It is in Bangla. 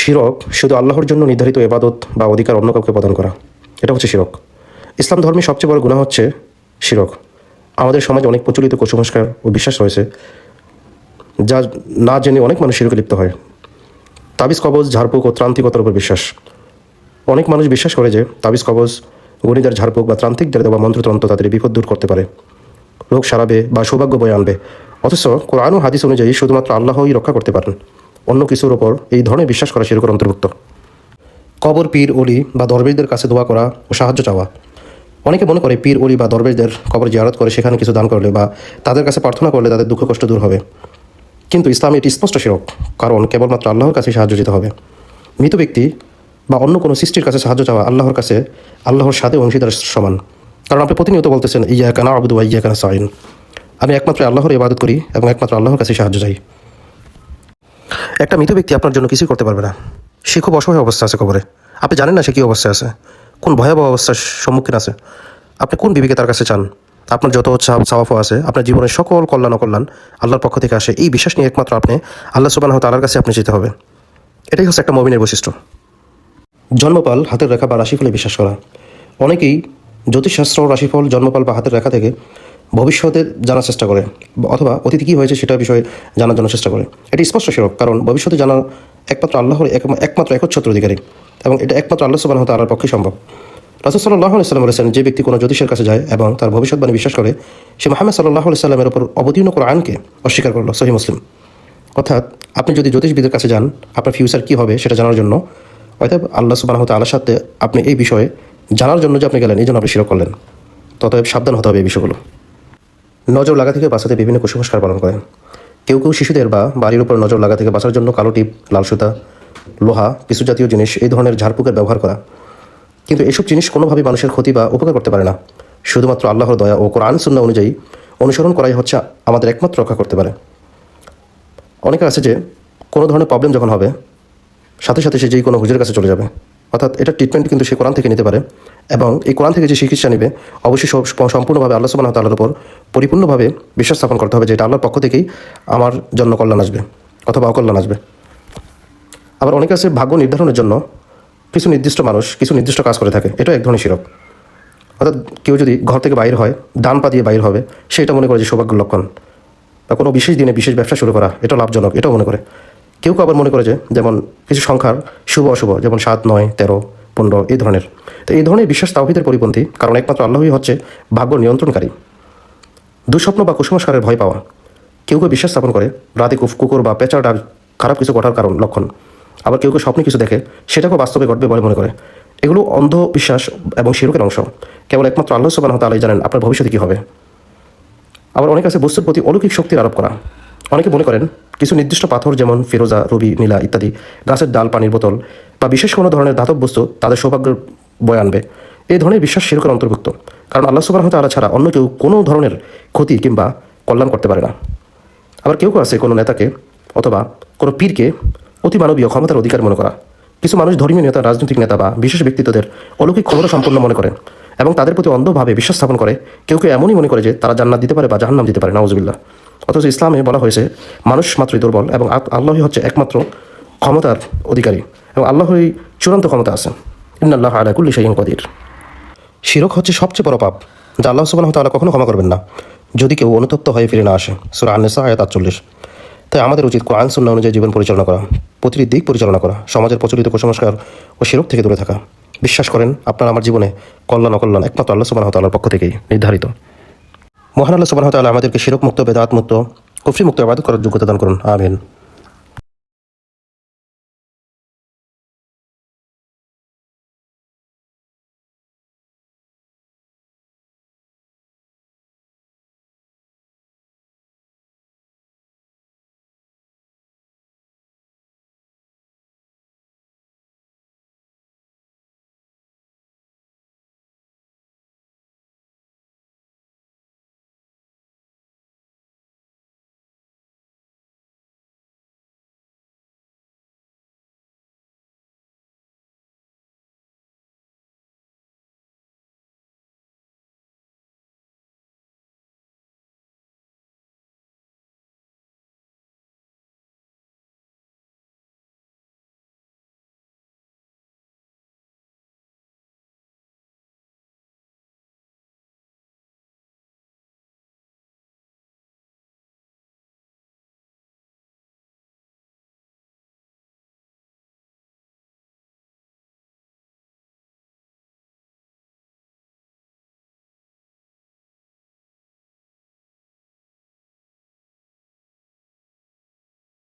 শিরক শুধু আল্লাহর জন্য নির্ধারিত এবাদত বা অধিকার অন্য কাউকে প্রদান করা। এটা হচ্ছে শিরক। ইসলাম ধর্মের সবচেয়ে বড় গুণা হচ্ছে শিরক। আমাদের সমাজে অনেক প্রচলিত কুসংস্কার ও বিশ্বাস রয়েছে, যা না জেনে অনেক মানুষ শিরকে লিপ্ত হয়। তাবিজ, কবজ, ঝাড়ফুঁক ও ত্রান্তিকতার উপর বিশ্বাস। অনেক মানুষ বিশ্বাস করে যে তাবিজ, কবজ গণিতের ঝাড়ফুঁক বা ত্রান্তিকদের দেওয়া মন্ত্রতন্ত্র তাদের বিপদ দূর করতে পারে। রোগ সারাবে বা সৌভাগ্য বয়ে আনবে। অথচ কোরআন ও হাদিস অনুযায়ী শুধুমাত্র আল্লাহই রক্ষা করতে পারেন। অন্য কিছুর ওপর এই ধরনের বিশ্বাস করা শিরকের অন্তর্ভুক্ত। কবর, পীর অলি বা দরবেশদের কাছে দোয়া করা ও সাহায্য চাওয়া। অনেকে মনে করে পীর অলি বা দরবেশদের কবর জিয়ারত করে সেখানে কিছু দান করলে বা তাদের কাছে প্রার্থনা করলে তাদের দুঃখ কষ্ট দূর হবে। কিন্তু ইসলাম এটি স্পষ্ট শিরক কারণ কেবলমাত্র আল্লাহর কাছে সাহায্য যেতে হবে। মৃত ব্যক্তি বা অন্য কোনো সৃষ্টির কাছে সাহায্য চাওয়া আল্লাহর কাছে, আল্লাহর সাথে অংশীদার সমান। কারণ আপনি প্রতিনিয়ত বলতেছেন ইয়া কানা আবুদু ইয়া কানা সাইন আমি একমাত্র আল্লাহর ইবাদত করি এবং একমাত্র আল্লাহর কাছে সাহায্য চাই। একটা মৃত ব্যক্তি আপনার জন্য কিছুই করতে পারবে না। সে খুব অসহায় অবস্থা আছে কবরে। আপনি জানেন না সে কী অবস্থায় আছে। কোন ভয়াবহ অবস্থার সম্মুখীন আছে। আপনি কোন বিবেকে তার কাছে চান? আপনার যত সাওয়াফ আছে, আপনার জীবনের সকল কল্যাণ অকল্যাণ আল্লাহর পক্ষ থেকে আসে। এই বিশ্বাস নিয়ে একমাত্র আপনি আল্লাহ সুবাহ তালার কাছে আপনি যেতে হবে। এটাই হচ্ছে একটা মমিনের বৈশিষ্ট্য। জন্মপাল হাতের রেখা বা রাশিফলে বিশ্বাস করা। অনেকেই জ্যোতিষশাস্ত্র রাশিফল, জন্মপাল বা হাতের রেখা থেকে ভবিষ্যতে জানার চেষ্টা করে, অথবা অতীতে কী হয়েছে সেটা বিষয়ে জানার জন্য চেষ্টা করে। এটি স্পষ্ট সেরক কারণ ভবিষ্যতে জানার একমাত্র আল্লাহর এক- একমাত্র একচ্ছত্র অধিকারী, এবং এটা একমাত্র আল্লাহ সুবাহ তালার পক্ষে সম্ভব। রাসুল সাল্লাহ সাল্লাম বলেছেন, যে ব্যক্তি কোনো জ্যোতিষের কাছে যায় এবং তার ভবিষ্যৎবাণী বিশ্বাস করে, সে মোহাম্মদ সাল্লাহ সাল্লামের উপর অবতীর্ণ করে আইনকে অস্বীকার করল সহি মুসলিম। অর্থাৎ আপনি যদি জ্যোতিষবিদের কাছে যান, আপনার ফিউচার কী হবে সেটা জানার জন্য, অতএব আল্লাহ সুবাহ তাল্লার সাথে আপনি এই বিষয়ে জানার জন্য যে আপনি গেলেন, এই জন্য আপনি শিরক করলেন। ততএব সাবধান হতে হবে এই বিষয়গুলো। নজর লাগা থেকে বাঁচাতে বিভিন্ন কুসংস্কার পালন করেন। কেউ কেউ শিশুদের বা বাড়ির উপর নজর লাগা থেকে বাঁচার জন্য কালো টিপ, লাল সুতা, লোহা, কিছু জাতীয় জিনিস এই ধরনের ঝাড়ফুকের ব্যবহার করা। কিন্তু এসব জিনিস কোনোভাবেই মানুষের ক্ষতি বা উপকার করতে পারে না। শুধুমাত্র আল্লাহর দয়া ও কোরআন সুন্না অনুযায়ী অনুসরণ করাই হচ্ছে আমাদের একমাত্র রক্ষা করতে পারে। অনেকে আছে যে কোনো ধরনের প্রবলেম যখন হবে, সাথে সাথে সে যেই কোনো হুজুরের কাছে চলে যাবে। অর্থাৎ এটা ট্রিটমেন্ট কিন্তু সে কোরআন থেকে নিতে পারে এবং এই কোরআন থেকে যে চিকিৎসা নেবে, অবশ্যই সম্পূর্ণভাবে আল্লাহ সুবাহ তাল্লার উপর পরিপূর্ণভাবে বিশ্বাস স্থাপন করতে হবে যে এটা আল্লাহর পক্ষ থেকেই আমার জন্য কল্যাণ আসবে অথবা অকল্যাণ আসবে। আবার অনেকে আছে ভাগ্য নির্ধারণের জন্য কিছু নির্দিষ্ট মানুষ কিছু নির্দিষ্ট কাজ করে থাকে এটা এক ধরনের শিরক। অর্থাৎ কেউ যদি ঘর থেকে বাইর হয়, ডান পা দিয়ে বাইর হবে সেটা মনে করে যে সৌভাগ্যের লক্ষণ। বা কোনো বিশেষ দিনে বিশেষ ব্যবসা শুরু করা এটা লাভজনক, এটাও মনে করে। কেউ কেউ আবার মনে করে যে, যেমন কিছু সংখ্যার শুভ অশুভ, যেমন সাত, নয়, তেরো, পনেরো, এই ধরনের। তো এই ধরনের বিশ্বাস তাওহিদের পরিপন্থী, কারণ একমাত্র আল্লাহই হচ্ছে ভাগ্য নিয়ন্ত্রণকারী। দুঃস্বপ্ন বা কুসংস্কারের ভয় পাওয়া। কেউ কেউ বিশ্বাস স্থাপন করে, রাতে কুকুর বা পেঁচা ডাক খারাপ কিছু ঘটার কারণ, লক্ষণ। আবার কেউ কেউ স্বপ্নে কিছু দেখে, সেটাকেও বাস্তবে ঘটবে বলে মনে করে। এগুলো অন্ধবিশ্বাস এবং শিরকের অংশ। কেবল একমাত্র আল্লাহ সুবাহ তালাই জানেন আপনার ভবিষ্যতে কী হবে। আবার অনেক আছে বস্তুর প্রতি অলৌকিক শক্তির আরোপ করা। অনেকে মনে করেন কিছু নির্দিষ্ট পাথর যেমন ফিরোজা, রবি, নীলা ইত্যাদি গাছের ডাল, পানির বোতল বা বিশেষ কোনো ধরনের ধাতব বস্তু তাদের সৌভাগ্যের বয়ে আনবে। এই ধরনের বিশ্বাস শিরকের অন্তর্ভুক্ত। কারণ আল্লাহ সুবাহ তালা ছাড়া অন্য কেউ কোনো ধরনের ক্ষতি কিংবা কল্যাণ করতে পারে না। আবার কেউ কেউ আছে কোনো নেতাকে অথবা কোনো পীরকে অতিমানবীয় ক্ষমতার অধিকার মনে করা। কিছু মানুষ ধর্মীয় নেতা, রাজনৈতিক নেতা বা বিশেষ ব্যক্তিত্বদের অলৌকিক ক্ষমতা সম্পন্ন মনে করেন এবং তাদের প্রতি অন্ধভাবে বিশ্বাস স্থাপন করে। কেউ কেউ এমনই মনে করে যে তারা জান্নাত দিতে পারে বা জাহান্নাম দিতে পারে নওয়াজবিল্লাহ অথচ ইসলামে বলা হয়েছে, মানুষ মাত্রই দুর্বল এবং আল্লাহই হচ্ছে একমাত্র ক্ষমতার অধিকারী এবং আল্লাহই চূড়ান্ত ক্ষমতা আছে। ইন্নাল্লাহ আলা কুল্লি শাইইন কদির। শিরক হচ্ছে সবচেয়ে বড় পাপ, যা আল্লাহ সুবাহ তাআলা কখনো ক্ষমা করবেন না, যদি কেউ অনুতপ্ত হয়ে ফিরে না আসে। সুরা আনসা আয়াত আটচল্লিশ। তাই আমাদের উচিত কোরআন সুন্না অনুযায়ী জীবন পরিচালনা করা, প্রতিটি দিক পরিচালনা করা, সমাজের প্রচলিত কুসংস্কার ও শিরক থেকে দূরে থাকা। বিশ্বাস করেন, আপনার আমার জীবনে কল্যাণ অকল্যাণ একমাত্র আল্লাহ সুবাহ তাআলার পক্ষ থেকেই নির্ধারিত। মহান আল্লাহ সুবাহ আমাদেরকে শিরক মুক্ত বেদাত মুক্ত কুফরি মুক্ত আবাদ করার যোগ্যতা দান করুন। আমিন।